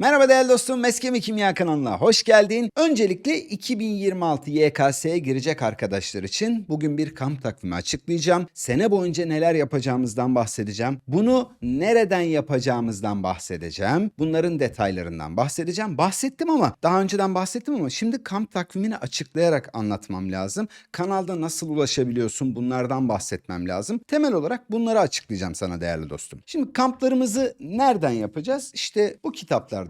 Merhaba değerli dostum, Meskemi Kimya kanalına hoş geldin. Öncelikle 2026 YKS'ye girecek arkadaşlar için bugün bir kamp takvimi açıklayacağım. Sene boyunca neler yapacağımızdan bahsedeceğim. Bunu nereden yapacağımızdan bahsedeceğim. Bunların detaylarından bahsedeceğim. Bahsettim ama daha önceden bahsettim ama şimdi kamp takvimini açıklayarak anlatmam lazım. Kanalda nasıl ulaşabiliyorsun bunlardan bahsetmem lazım. Temel olarak bunları açıklayacağım sana değerli dostum. Şimdi kamplarımızı nereden yapacağız? İşte bu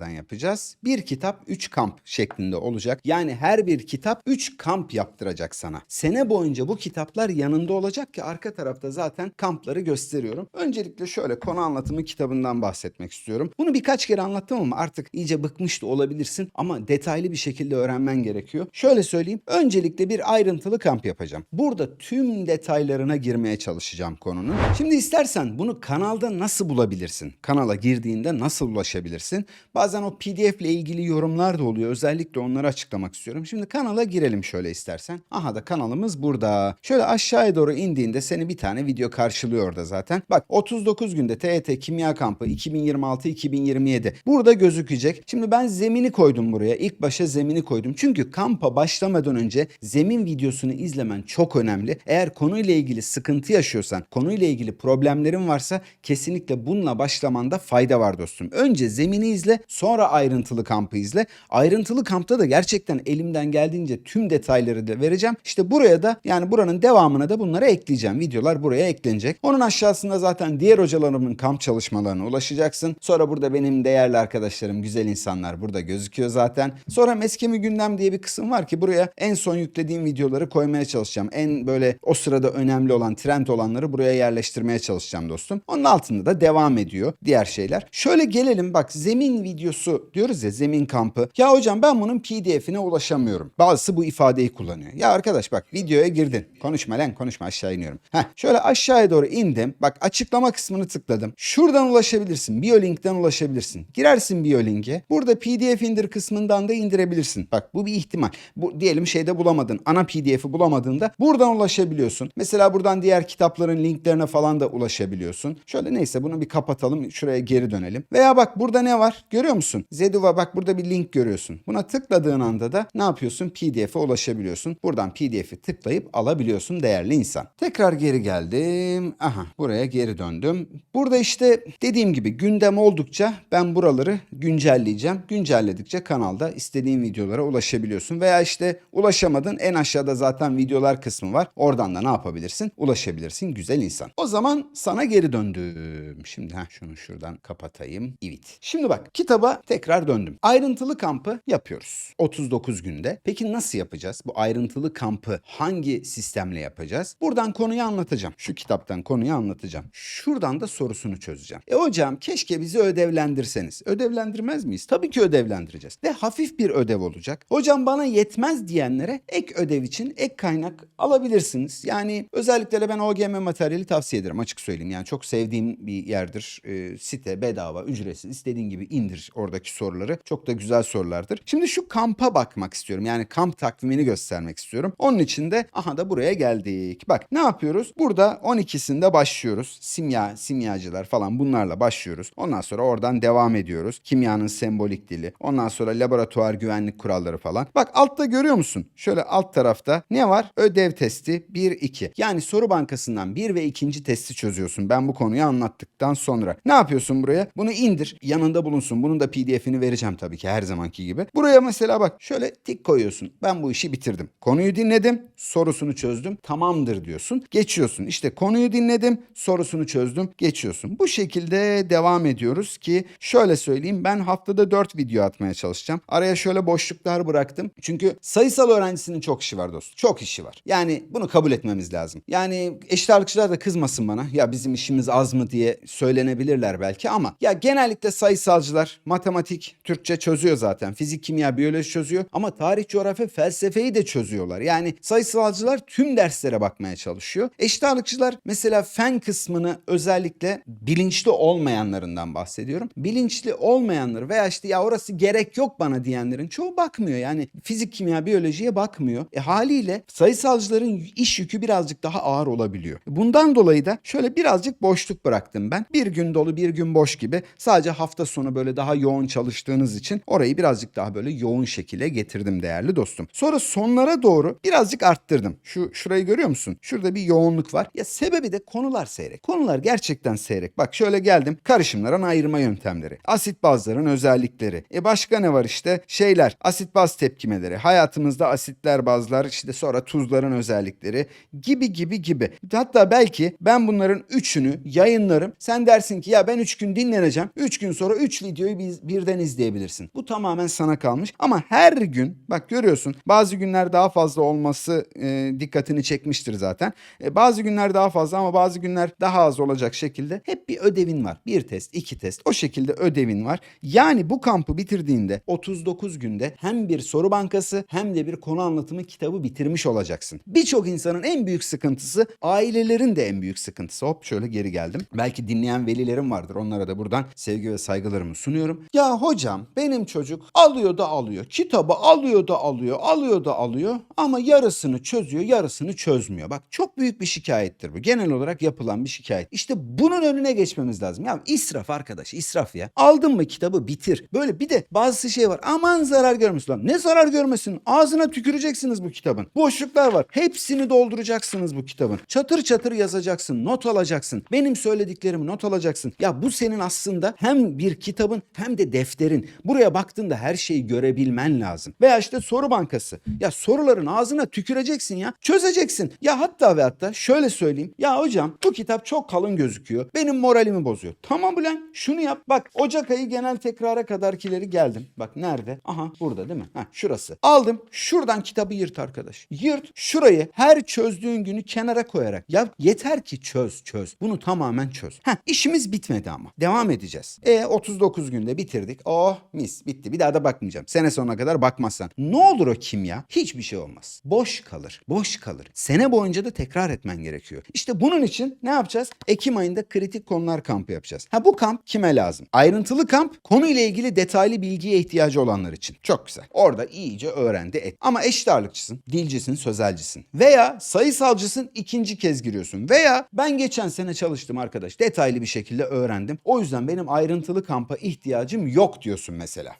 kitaplardan yapacağız. Bir kitap 3 kamp şeklinde olacak. Yani her bir kitap 3 kamp yaptıracak sana. Sene boyunca bu kitaplar yanında olacak ki arka tarafta zaten kampları gösteriyorum. Öncelikle şöyle konu anlatımı kitabından bahsetmek istiyorum. Bunu birkaç kere anlattım ama artık iyice bıkmış da olabilirsin ama detaylı bir şekilde öğrenmen gerekiyor. Şöyle söyleyeyim. Öncelikle bir ayrıntılı kamp yapacağım. Burada tüm detaylarına girmeye çalışacağım konunun. Şimdi istersen bunu kanalda nasıl bulabilirsin? Kanala girdiğinde nasıl ulaşabilirsin? Bazen o PDF ile ilgili yorumlar da oluyor. Özellikle onları açıklamak istiyorum. Şimdi kanala girelim şöyle istersen. Aha da kanalımız burada. Şöyle aşağıya doğru indiğinde seni bir tane video karşılıyor orada zaten. Bak 39 günde TET Kimya Kampı 2026-2027 burada gözükecek. Şimdi ben zemini koydum buraya. İlk başa zemini koydum. Çünkü kampa başlamadan önce zemin videosunu izlemen çok önemli. Eğer konuyla ilgili sıkıntı yaşıyorsan, konuyla ilgili problemlerin varsa kesinlikle bununla başlamanda fayda var dostum. Önce zemini izle, sonra ayrıntılı kampı izle. Ayrıntılı kampta da gerçekten elimden geldiğince tüm detayları da vereceğim. İşte buraya da yani buranın devamına da bunları ekleyeceğim. Videolar buraya eklenecek. Onun aşağısında zaten diğer hocalarımın kamp çalışmalarına ulaşacaksın. Sonra burada benim değerli arkadaşlarım, güzel insanlar burada gözüküyor zaten. Sonra Meskemi Gündem diye bir kısım var ki buraya en son yüklediğim videoları koymaya çalışacağım. En böyle o sırada önemli olan, trend olanları buraya yerleştirmeye çalışacağım dostum. Onun altında da devam ediyor diğer şeyler. Şöyle gelelim bak zemin videosu diyoruz ya zemin kampı. Ya hocam ben bunun pdf'ine ulaşamıyorum. Bazısı bu ifadeyi kullanıyor. Ya arkadaş bak videoya girdin. Konuşma lan konuşma aşağı iniyorum. Heh, şöyle aşağıya doğru indim. Bak açıklama kısmını tıkladım. Şuradan ulaşabilirsin. Biyolink'ten ulaşabilirsin. Girersin Biyolink'e. Burada pdf indir kısmından da indirebilirsin. Bak bu bir ihtimal. Bu diyelim şeyde bulamadın. Ana pdf'i bulamadığında buradan ulaşabiliyorsun. Mesela buradan diğer kitapların linklerine falan da ulaşabiliyorsun. Şöyle neyse bunu bir kapatalım. Şuraya geri dönelim. Veya bak burada ne var? Görüyor musun? Zeduva bak burada bir link görüyorsun. Buna tıkladığın anda da ne yapıyorsun? PDF'e ulaşabiliyorsun. Buradan PDF'i tıklayıp alabiliyorsun değerli insan. Tekrar geri geldim. Aha buraya geri döndüm. Burada işte dediğim gibi gündem oldukça ben buraları güncelleyeceğim. Güncelledikçe kanalda istediğin videolara ulaşabiliyorsun. Veya işte ulaşamadın en aşağıda zaten videolar kısmı var. Oradan da ne yapabilirsin? Ulaşabilirsin güzel insan. O zaman sana geri döndüm. Şimdi ha şunu şuradan kapatayım. Evet. Şimdi bak kitaba tekrar döndüm. Ayrıntılı kampı yapıyoruz. 39 günde. Peki nasıl yapacağız? Bu ayrıntılı kampı hangi sistemle yapacağız? Buradan konuyu anlatacağım. Şu kitaptan konuyu anlatacağım. Şuradan da sorusunu çözeceğim. E hocam keşke bizi ödevlendirseniz. Ödevlendirmez miyiz? Tabii ki ödevlendireceğiz. Ve hafif bir ödev olacak. Hocam bana yetmez diyenlere ek ödev için ek kaynak alabilirsiniz. Yani özellikle de ben OGM materyali tavsiye ederim açık söyleyeyim. Yani çok sevdiğim bir yerdir. Ee, site bedava, ücretsiz. istediğin gibi indir oradaki soruları. Çok da güzel sorulardır. Şimdi şu kampa bakmak istiyorum. Yani kamp takvimini göstermek istiyorum. Onun için de aha da buraya geldik. Bak ne yapıyoruz? Burada 12'sinde başlıyoruz. Simya, simyacılar falan bunlarla başlıyoruz. Ondan sonra oradan devam ediyoruz. Kimyanın sembolik dili. Ondan sonra laboratuvar güvenlik kuralları falan. Bak altta görüyor musun? Şöyle alt tarafta ne var? Ödev testi 1 2. Yani soru bankasından 1 ve 2. testi çözüyorsun. Ben bu konuyu anlattıktan sonra. Ne yapıyorsun buraya? Bunu indir. Yanında bulunsun. Bunun da PDF'ini vereceğim tabii ki her zamanki gibi. Buraya mesela bak şöyle tik koyuyorsun. Ben bu işi bitirdim. Konuyu dinledim. Sorusunu çözdüm. Tamamdır diyorsun. Geçiyorsun. İşte konuyu dinledim. Sorusunu çözdüm. Geçiyorsun. Bu şekilde devam ediyoruz ki şöyle söyleyeyim ben haftada 4 video atmaya çalışacağım. Araya şöyle boşluklar bıraktım. Çünkü sayısal öğrencisinin çok işi var dostum. Çok işi var. Yani bunu kabul etmemiz lazım. Yani eşit ağırlıkçılar da kızmasın bana. Ya bizim işimiz az mı diye söylenebilirler belki ama ya genellikle sayısalcılar matematik, Türkçe çözüyor zaten. Fizik, kimya, biyoloji çözüyor ama tarih, coğrafya, felsefeyi de çözüyorlar. Yani sayısalcılar tüm derslere bakmaya çalışıyor. Eşit ağırlıkçılar mesela fen kısmını özellikle bilinçli olmayanlarından bahsediyorum. Bilinçli olmayanları veya işte ya orası gerek yok bana diyenlerin çoğu bakmıyor. Yani fizik, kimya, biyolojiye bakmıyor. E haliyle sayısalcıların iş yükü birazcık daha ağır olabiliyor. Bundan dolayı da şöyle birazcık boşluk bıraktım ben. Bir gün dolu bir gün boş gibi sadece hafta sonu böyle daha yoğun çalıştığınız için orayı birazcık daha böyle yoğun şekilde getirdim değerli dostum. Sonra sonlara doğru birazcık arttırdım. Şu şurayı görüyor musun? Şurada bir yoğunluk var. Ya sebebi de konular seyrek. Konular gerçekten seyrek. Bak şöyle geldim. Karışımların ayırma yöntemleri. Asit bazların özellikleri. E başka ne var işte? Şeyler. Asit baz tepkimeleri. Hayatımızda asitler bazlar işte sonra tuzların özellikleri gibi gibi gibi. Hatta belki ben bunların üçünü yayınlarım. Sen dersin ki ya ben üç gün dinleneceğim. Üç gün sonra üç videoyu biz birden izleyebilirsin. Bu tamamen sana kalmış. Ama her gün bak görüyorsun bazı günler daha fazla olması e, dikkatini çekmiştir zaten. E, bazı günler daha fazla ama bazı günler daha az olacak şekilde hep bir ödevin var. Bir test, iki test o şekilde ödevin var. Yani bu kampı bitirdiğinde 39 günde hem bir soru bankası hem de bir konu anlatımı kitabı bitirmiş olacaksın. Birçok insanın en büyük sıkıntısı ailelerin de en büyük sıkıntısı. Hop şöyle geri geldim. Belki dinleyen velilerim vardır. Onlara da buradan sevgi ve saygılarımı sunuyorum. Ya hocam benim çocuk alıyor da alıyor. Kitabı alıyor da alıyor. Alıyor da alıyor. Ama yarısını çözüyor yarısını çözmüyor. Bak çok büyük bir şikayettir bu. Genel olarak yapılan bir şikayet. İşte bunun önüne geçmemiz lazım. Ya israf arkadaş israf ya. Aldın mı kitabı bitir. Böyle bir de bazı şey var. Aman zarar görmesin lan. Ne zarar görmesin? Ağzına tüküreceksiniz bu kitabın. Boşluklar var. Hepsini dolduracaksınız bu kitabın. Çatır çatır yazacaksın. Not alacaksın. Benim söylediklerimi not alacaksın. Ya bu senin aslında hem bir kitabın hem de defterin. Buraya baktığında her şeyi görebilmen lazım. Veya işte soru bankası. Ya soruların ağzına tüküreceksin ya. Çözeceksin. Ya hatta ve hatta şöyle söyleyeyim. Ya hocam bu kitap çok kalın gözüküyor. Benim moralimi bozuyor. Tamam ulan şunu yap. Bak Ocak ayı genel tekrara kadarkileri geldim. Bak nerede? Aha burada değil mi? Ha şurası. Aldım. Şuradan kitabı yırt arkadaş. Yırt. Şurayı her çözdüğün günü kenara koyarak. Ya yeter ki çöz çöz. Bunu tamamen çöz. Ha işimiz bitmedi ama. Devam edeceğiz. E 39 günde bitirdik. Oh mis bitti. Bir daha da bakmayacağım. Sene sonuna kadar bakmazsan. Ne olur o kimya? Hiçbir şey olmaz. Boş kalır. Boş kalır. Sene boyunca da tekrar etmen gerekiyor. İşte bunun için ne yapacağız? Ekim ayında kritik konular kampı yapacağız. Ha bu kamp kime lazım? Ayrıntılı kamp konuyla ilgili detaylı bilgiye ihtiyacı olanlar için. Çok güzel. Orada iyice öğrendi et. Ama eşit ağırlıkçısın, dilcisin, sözelcisin. Veya sayısalcısın ikinci kez giriyorsun. Veya ben geçen sene çalıştım arkadaş. Detaylı bir şekilde öğrendim. O yüzden benim ayrıntılı kampa ihtiyacım yok diyorsun mesela.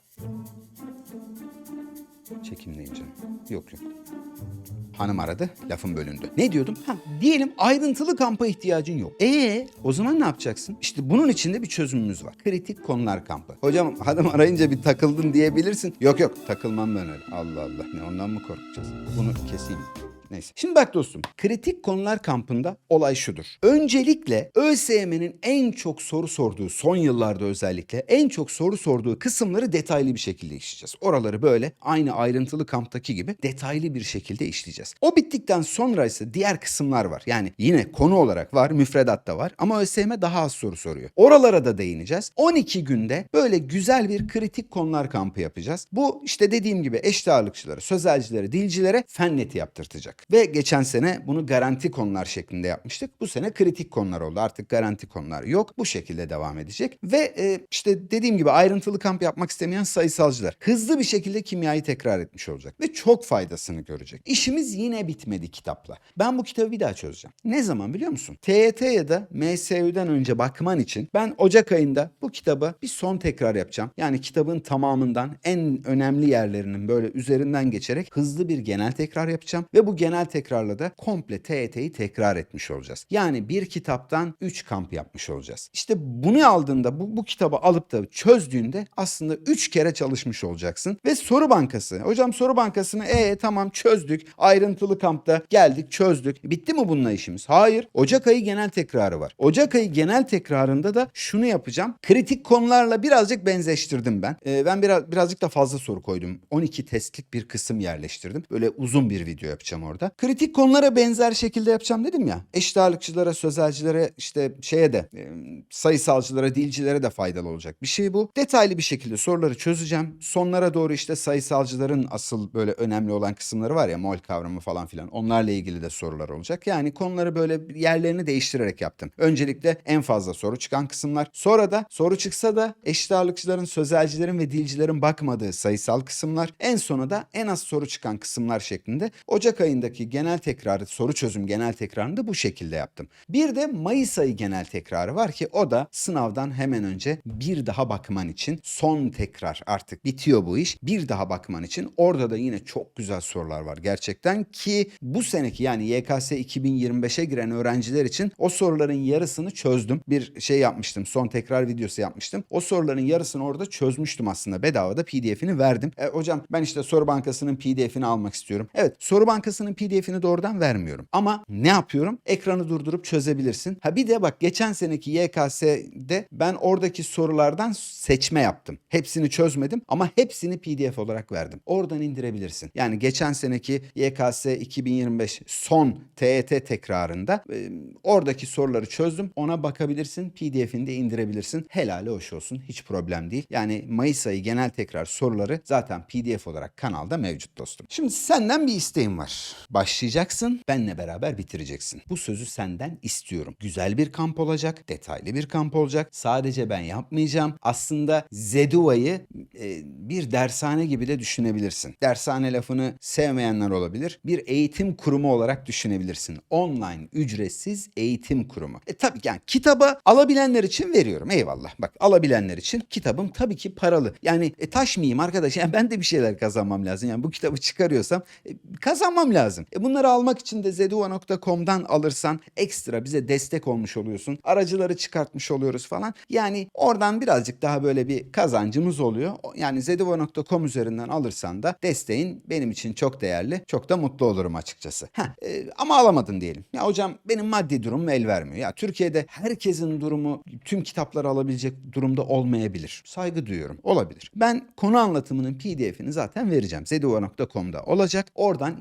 Çekimleyim canım. Yok yok. Hanım aradı, lafım bölündü. Ne diyordum? Ha, diyelim ayrıntılı kampa ihtiyacın yok. Ee, o zaman ne yapacaksın? İşte bunun içinde bir çözümümüz var. Kritik konular kampı. Hocam hanım arayınca bir takıldın diyebilirsin. Yok yok, takılmam ben öyle. Allah Allah, ne ondan mı korkacağız? Bunu keseyim. Neyse. Şimdi bak dostum. Kritik konular kampında olay şudur. Öncelikle ÖSYM'nin en çok soru sorduğu son yıllarda özellikle en çok soru sorduğu kısımları detaylı bir şekilde işleyeceğiz. Oraları böyle aynı ayrıntılı kamptaki gibi detaylı bir şekilde işleyeceğiz. O bittikten sonra ise diğer kısımlar var. Yani yine konu olarak var, müfredatta var ama ÖSYM daha az soru soruyor. Oralara da değineceğiz. 12 günde böyle güzel bir kritik konular kampı yapacağız. Bu işte dediğim gibi eşit ağırlıkçılara, sözelcilere, dilcilere fen neti yaptırtacak. Ve geçen sene bunu garanti konular şeklinde yapmıştık. Bu sene kritik konular oldu. Artık garanti konular yok. Bu şekilde devam edecek. Ve e, işte dediğim gibi ayrıntılı kamp yapmak istemeyen sayısalcılar hızlı bir şekilde kimyayı tekrar etmiş olacak. Ve çok faydasını görecek. İşimiz yine bitmedi kitapla. Ben bu kitabı bir daha çözeceğim. Ne zaman biliyor musun? TYT ya da MSÜ'den önce bakman için ben Ocak ayında bu kitabı bir son tekrar yapacağım. Yani kitabın tamamından en önemli yerlerinin böyle üzerinden geçerek hızlı bir genel tekrar yapacağım. Ve bu genel tekrarla da komple TYT'yi tekrar etmiş olacağız. Yani bir kitaptan 3 kamp yapmış olacağız. İşte bunu aldığında bu, bu kitabı alıp da çözdüğünde aslında 3 kere çalışmış olacaksın. Ve soru bankası. Hocam soru bankasını e tamam çözdük. Ayrıntılı kampta geldik çözdük. Bitti mi bununla işimiz? Hayır. Ocak ayı genel tekrarı var. Ocak ayı genel tekrarında da şunu yapacağım. Kritik konularla birazcık benzeştirdim ben. Ee, ben biraz birazcık da fazla soru koydum. 12 testlik bir kısım yerleştirdim. Böyle uzun bir video yapacağım orada. Kritik konulara benzer şekilde yapacağım dedim ya. Eşit ağırlıkçılara, sözelcilere işte şeye de e, sayısalcılara, dilcilere de faydalı olacak bir şey bu. Detaylı bir şekilde soruları çözeceğim. Sonlara doğru işte sayısalcıların asıl böyle önemli olan kısımları var ya mol kavramı falan filan. Onlarla ilgili de sorular olacak. Yani konuları böyle yerlerini değiştirerek yaptım. Öncelikle en fazla soru çıkan kısımlar. Sonra da soru çıksa da eşit ağırlıkçıların, sözelcilerin ve dilcilerin bakmadığı sayısal kısımlar. En sona da en az soru çıkan kısımlar şeklinde Ocak ayında ayındaki genel tekrarı, soru çözüm genel tekrarını da bu şekilde yaptım. Bir de Mayıs ayı genel tekrarı var ki o da sınavdan hemen önce bir daha bakman için son tekrar artık bitiyor bu iş. Bir daha bakman için orada da yine çok güzel sorular var gerçekten ki bu seneki yani YKS 2025'e giren öğrenciler için o soruların yarısını çözdüm. Bir şey yapmıştım. Son tekrar videosu yapmıştım. O soruların yarısını orada çözmüştüm aslında. Bedavada PDF'ini verdim. E, hocam ben işte soru bankasının PDF'ini almak istiyorum. Evet soru bankasının PDF'ini doğrudan vermiyorum. Ama ne yapıyorum? Ekranı durdurup çözebilirsin. Ha bir de bak geçen seneki YKS'de ben oradaki sorulardan seçme yaptım. Hepsini çözmedim ama hepsini PDF olarak verdim. Oradan indirebilirsin. Yani geçen seneki YKS 2025 son TET tekrarında e, oradaki soruları çözdüm. Ona bakabilirsin. PDF'ini de indirebilirsin. Helali hoş olsun. Hiç problem değil. Yani Mayıs ayı genel tekrar soruları zaten PDF olarak kanalda mevcut dostum. Şimdi senden bir isteğim var. Başlayacaksın. Benle beraber bitireceksin. Bu sözü senden istiyorum. Güzel bir kamp olacak. Detaylı bir kamp olacak. Sadece ben yapmayacağım. Aslında Zeduva'yı e, bir dershane gibi de düşünebilirsin. Dershane lafını sevmeyenler olabilir. Bir eğitim kurumu olarak düşünebilirsin. Online ücretsiz eğitim kurumu. E tabii yani kitabı alabilenler için veriyorum. Eyvallah. Bak alabilenler için kitabım tabii ki paralı. Yani e, taş arkadaş? Yani ben de bir şeyler kazanmam lazım. Yani bu kitabı çıkarıyorsam e, kazanmam lazım. E, bunları almak için de zeduva.com'dan alırsan ekstra bize destek olmuş oluyorsun. Aracıları çıkartmış oluyoruz falan. Yani oradan birazcık daha böyle bir kazancımız oluyor. Yani zeduva.com üzerinden alırsan da desteğin benim için çok değerli. Çok da mutlu olurum açıkçası. Heh, e, ama alamadın diyelim. Ya hocam benim maddi durumum el vermiyor. Ya Türkiye'de herkesin durumu tüm kitapları alabilecek durumda olmayabilir. Saygı duyuyorum. Olabilir. Ben konu anlatımının PDF'ini zaten vereceğim. zeduva.com'da olacak. Oradan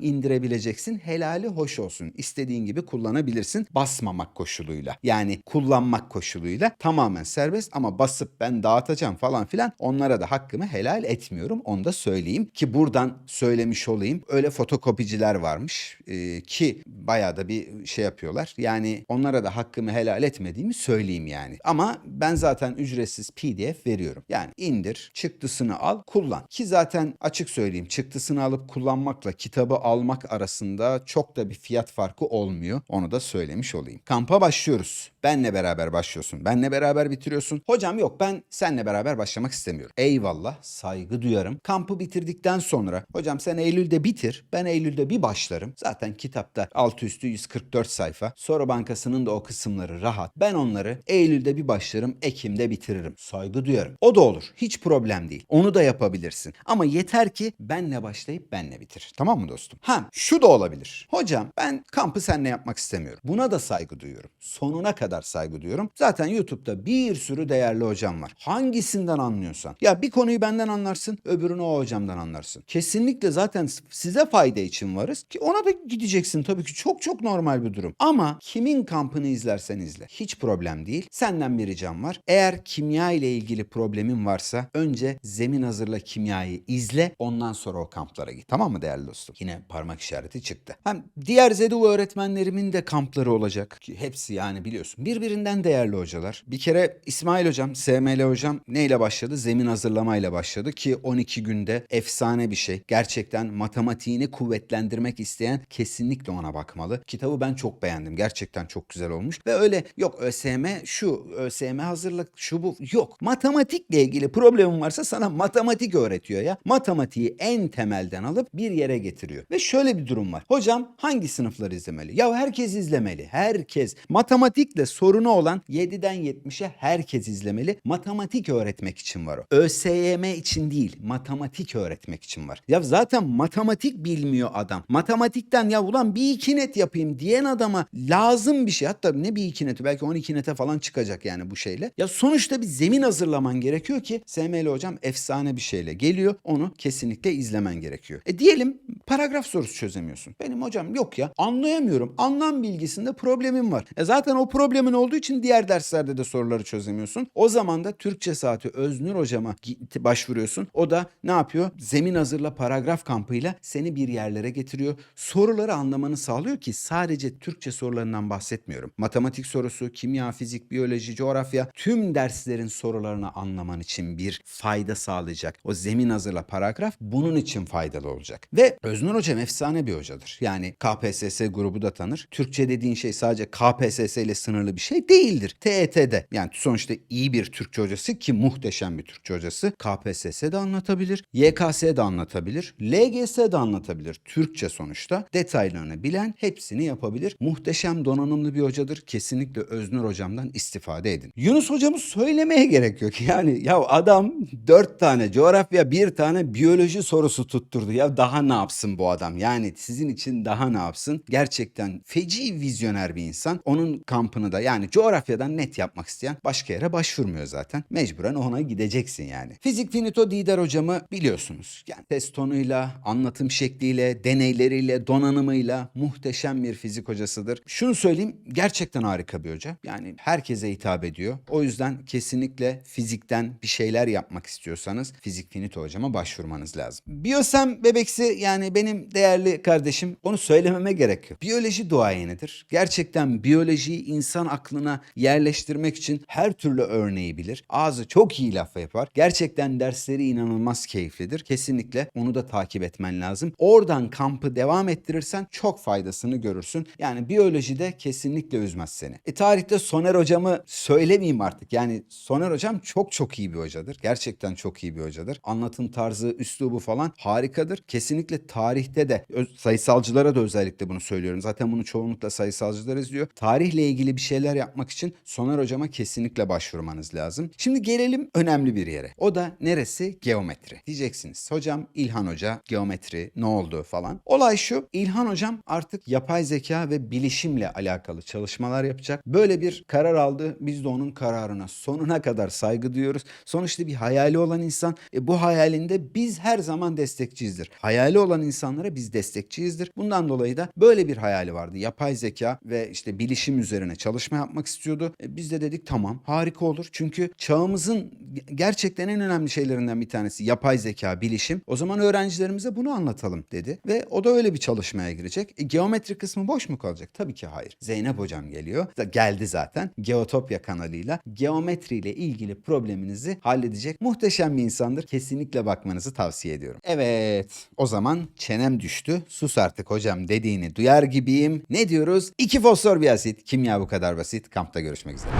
indirebileceksin. Helali hoş olsun. İstediğin gibi kullanabilirsin. Basmamak koşuluyla. Yani kullanmak koşuluyla tamamen serbest ama basıp ben dağıtacağım falan filan onlara da hakkımı helal etmiyorum. Onu da söyleyeyim ki buradan söylemiş olayım. Öyle fotokopiciler varmış ee, ki bayağı da bir şey yapıyorlar. Yani onlara da hakkımı helal etmediğimi söyleyeyim yani. Ama ben zaten ücretsiz PDF veriyorum. Yani indir, çıktısını al, kullan. Ki zaten açık söyleyeyim çıktısını alıp kullanmakla kitabı almak arasında çok da bir fiyat farkı olmuyor. Onu da söylemiş olayım. Kampa başlıyoruz. Benle beraber başlıyorsun. Benle beraber bitiriyorsun. Hocam yok ben seninle beraber başlamak istemiyorum. Eyvallah saygı duyarım. Kampı bitirdikten sonra hocam sen Eylül'de bitir. Ben Eylül'de bir başlarım. Zaten kitapta altı üstü 144 sayfa. Soru bankasının da o kısımları rahat. Ben onları Eylül'de bir başlarım. Ekim'de bitiririm. Saygı duyarım. O da olur. Hiç problem değil. Onu da yapabilirsin. Ama yeter ki benle başlayıp benle bitir. Tamam mı dostum? Ha şu da olabilir. Hocam ben kampı seninle yapmak istemiyorum. Buna da saygı duyuyorum. Sonuna kadar saygı duyuyorum. Zaten YouTube'da bir sürü değerli hocam var. Hangisinden anlıyorsan. Ya bir konuyu benden anlarsın, öbürünü o hocamdan anlarsın. Kesinlikle zaten size fayda için varız ki ona da gideceksin tabii ki. Çok çok normal bir durum. Ama kimin kampını izlersen izle. Hiç problem değil. Senden bir ricam var. Eğer kimya ile ilgili problemin varsa önce zemin hazırla kimyayı izle. Ondan sonra o kamplara git. Tamam mı değerli dostum? Yine parmak işareti çıktı. Hem diğer ZEDU öğretmenlerimin de kampları olacak. Ki hepsi yani biliyorsun. Birbirinden değerli hocalar. Bir kere İsmail hocam, SML hocam neyle başladı? Zemin hazırlamayla başladı ki 12 günde efsane bir şey. Gerçekten matematiğini kuvvetlendirmek isteyen kesinlikle ona bakmalı. Kitabı ben çok beğendim. Gerçekten çok güzel olmuş. Ve öyle yok ÖSYM şu, ÖSYM hazırlık şu bu yok. Matematikle ilgili problemin varsa sana matematik öğretiyor ya. Matematiği en temelden alıp bir yere getiriyor. Ve şöyle bir durum var. Hocam hangi sınıfları izlemeli? Ya herkes izlemeli. Herkes. Matematikle sorunu olan 7'den 70'e herkes izlemeli. Matematik öğretmek için var o. ÖSYM için değil. Matematik öğretmek için var. Ya zaten matematik bilmiyor adam. Matematikten ya ulan bir iki net yapayım diyen adama lazım bir şey. Hatta ne bir iki neti belki 12 nete falan çıkacak yani bu şeyle. Ya sonuçta bir zemin hazırlaman gerekiyor ki SML hocam efsane bir şeyle geliyor. Onu kesinlikle izlemen gerekiyor. E diyelim paragraf sorusu çözemiyorsun. Benim hocam yok ya anlayamıyorum. Anlam bilgisinde problemim var. E zaten o problemin olduğu için diğer derslerde de soruları çözemiyorsun. O zaman da Türkçe saati Öznur hocama başvuruyorsun. O da ne yapıyor? Zemin hazırla paragraf kampıyla seni bir yerlere getiriyor. Soruları anlamanı sağlıyor ki sadece Türkçe sorularından bahsetmiyorum. Matematik sorusu, kimya, fizik, biyoloji, coğrafya tüm derslerin sorularını anlaman için bir fayda sağlayacak. O zemin hazırla paragraf bunun için faydalı olacak. Ve Öznur Hocam efsane bir hocadır. Yani KPSS grubu da tanır. Türkçe dediğin şey sadece KPSS ile sınırlı bir şey değildir. TET'de yani sonuçta iyi bir Türkçe hocası ki muhteşem bir Türkçe hocası KPSS de anlatabilir. YKS de anlatabilir. LGS de anlatabilir. Türkçe sonuçta. Detaylarını bilen hepsini yapabilir. Muhteşem donanımlı bir hocadır. Kesinlikle Öznur hocamdan istifade edin. Yunus hocamı söylemeye gerek yok. Yani ya adam dört tane coğrafya bir tane biyoloji sorusu tutturdu. Ya daha ne yapsın bu adam? Yani sizin için daha ne yapsın? Gerçekten feci vizyoner bir insan. Onun kampını da yani coğrafyadan net yapmak isteyen başka yere başvurmuyor zaten. Mecburen ona gideceksin yani. Fizik Finito Dider hocamı biliyorsunuz. Yani test tonuyla, anlatım şekliyle, deneyleriyle, donanımıyla muhteşem bir fizik hocasıdır. Şunu söyleyeyim gerçekten harika bir hoca. Yani herkese hitap ediyor. O yüzden kesinlikle fizikten bir şeyler yapmak istiyorsanız Fizik Finito hocama başvurmanız lazım. Biyosem bebeksi yani benim değerli kardeşim onu söylememe gerek yok. Biyoloji duayenidir. Gerçekten biyolojiyi insan aklına yerleştirmek için her türlü örneği bilir. Ağzı çok iyi laf yapar. Gerçekten dersleri inanılmaz keyiflidir. Kesinlikle onu da takip etmen lazım. Oradan kampı devam ettirirsen çok faydasını görürsün. Yani biyolojide kesinlikle üzmez seni. E tarihte Soner hocamı söylemeyeyim artık. Yani Soner hocam çok çok iyi bir hocadır. Gerçekten çok iyi bir hocadır. Anlatım tarzı, üslubu falan harikadır. Kesinlikle tarihte de sayısalcılara da özellikle bunu söylüyorum. Zaten bunu çoğunlukla sayısalcılar izliyor. Tarihle ilgili bir şeyler yapmak için Soner hocama kesinlikle başvurmanız lazım. Şimdi gelelim önemli bir yere. O da neresi? Geometri. Diyeceksiniz. Hocam İlhan Hoca geometri ne oldu falan. Olay şu. İlhan hocam artık yapay zeka ve bilişimle alakalı çalışmalar yapacak. Böyle bir karar aldı. Biz de onun kararına sonuna kadar saygı duyuyoruz. Sonuçta bir hayali olan insan e, bu hayalinde biz her zaman destekçiyizdir. Hayali olan insanlara biz destekçiyizdir. Bundan dolayı da böyle bir hayali vardı. Yapay zeka ve işte bilişim üzerine çalışma yapmak istiyordu. E, biz de dedik tamam harika olur. Çünkü çağımızın gerçekten en önemli şeylerinden bir tanesi yapay zeka, bilişim. O zaman öğrencilerimize bunu anlatalım dedi. Ve o da öyle bir çalışmaya girecek. E, geometri kısmı boş mu kalacak? Tabii ki hayır. Zeynep hocam geliyor. Geldi zaten. Geotopya kanalıyla geometriyle ilgili probleminizi halledecek muhteşem bir insandır. Kesinlikle bakmanızı tavsiye ediyorum. Evet. O zaman çenem düştü. Sus artık hocam dediğini duyar gibiyim. Ne diyoruz? İki fosfor bir asit. Kimya bu kadar basit. Kampta görüşmek üzere.